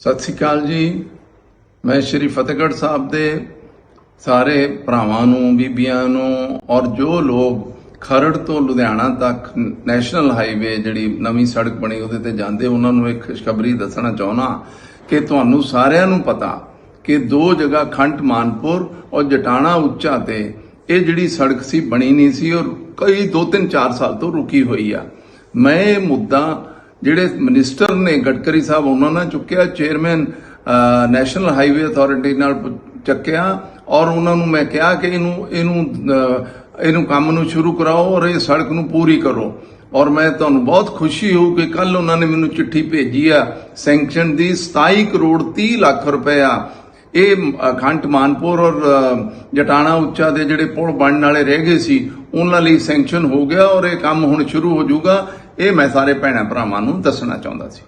ਸਤਿ ਸ੍ਰੀ ਅਕਾਲ ਜੀ। ਮੈਂ ਸ਼੍ਰੀ ਫਤਿਹਗੜ੍ਹ ਸਾਹਿਬ ਦੇ ਸਾਰੇ ਭਰਾਵਾਂ ਨੂੰ, ਬੀਬੀਆਂ ਨੂੰ ਔਰ ਜੋ ਲੋਕ ਖਰੜ ਤੋਂ ਲੁਧਿਆਣਾ ਤੱਕ ਨੈਸ਼ਨਲ ਹਾਈਵੇ ਜਿਹੜੀ ਨਵੀਂ ਸੜਕ ਬਣੀ ਉਹਦੇ ਤੇ ਜਾਂਦੇ, ਉਹਨਾਂ ਨੂੰ ਇੱਕ ਖੁਸ਼ਖਬਰੀ ਦੱਸਣਾ ਚਾਹੁੰਦਾ ਕਿ ਤੁਹਾਨੂੰ ਸਾਰਿਆਂ ਨੂੰ ਪਤਾ ਕਿ ਦੋ ਜਗ੍ਹਾ ਖੰਟ ਮਾਨਪੁਰ ਔਰ ਜਟਾਣਾ ਉੱਚਾ ਤੇ ਇਹ ਜਿਹੜੀ ਸੜਕ ਸੀ ਬਣੀ ਨਹੀਂ ਸੀ ਔਰ ਕਈ 2-3 4 ਸਾਲ ਤੋਂ ਰੁਕੀ ਹੋਈ ਆ। ਮੈਂ ਇਹ ਮੁੱਦਾ ਜਿਹੜੇ ਮਿਨਿਸਟਰ ਨੇ ਗਡਕਰੀ ਸਾਹਿਬ, ਉਹਨਾਂ ਨਾਲ ਚੁੱਕਿਆ ਚੇਅਰਮੈਨ ਨੈਸ਼ਨਲ ਹਾਈਵੇ ਅਥਾਰਟੀ ਨਾਲ ਪ- ਚੱਕਿਆ ਔਰ ਉਹਨਾਂ ਨੂੰ ਮੈਂ ਕਿਹਾ ਕਿ ਇਹਨੂੰ ਇਹਨੂੰ ਇਹਨੂੰ ਕੰਮ ਨੂੰ ਸ਼ੁਰੂ ਕਰਾਓ ਔਰ ਇਹ ਸੜਕ ਨੂੰ ਪੂਰੀ ਕਰੋ। ਔਰ ਮੈਂ ਤੁਹਾਨੂੰ ਬਹੁਤ ਖੁਸ਼ੀ ਹੋਊ ਕਿ ਕੱਲ ਉਹਨਾਂ ਨੇ ਮੈਨੂੰ ਚਿੱਠੀ ਭੇਜੀ ਆ ਸੈਂਕਸ਼ਨ ਦੀ 27 ਕਰੋੜ 30 ਲੱਖ ਰੁਪਇਆ ਇਹ ਖੰਡ ਮਾਨਪੁਰ ਔਰ ਜਟਾਣਾ ਉੱਚਾ ਦੇ ਜਿਹੜੇ ਪੁਲ ਬਣਨ ਵਾਲੇ ਰਹਿ ਗਏ ਸੀ, ਉਹਨਾਂ ਲਈ ਸੈਂਕਸ਼ਨ ਹੋ ਗਿਆ ਔਰ ਇਹ ਕੰਮ ਹੁਣ ਸ਼ੁਰੂ ਹੋ ਜਾਊਗਾ। ਇਹ ਮੈਂ ਸਾਰੇ ਭੈਣਾਂ ਭਰਾਵਾਂ ਨੂੰ ਦੱਸਣਾ ਚਾਹੁੰਦਾ ਸੀ।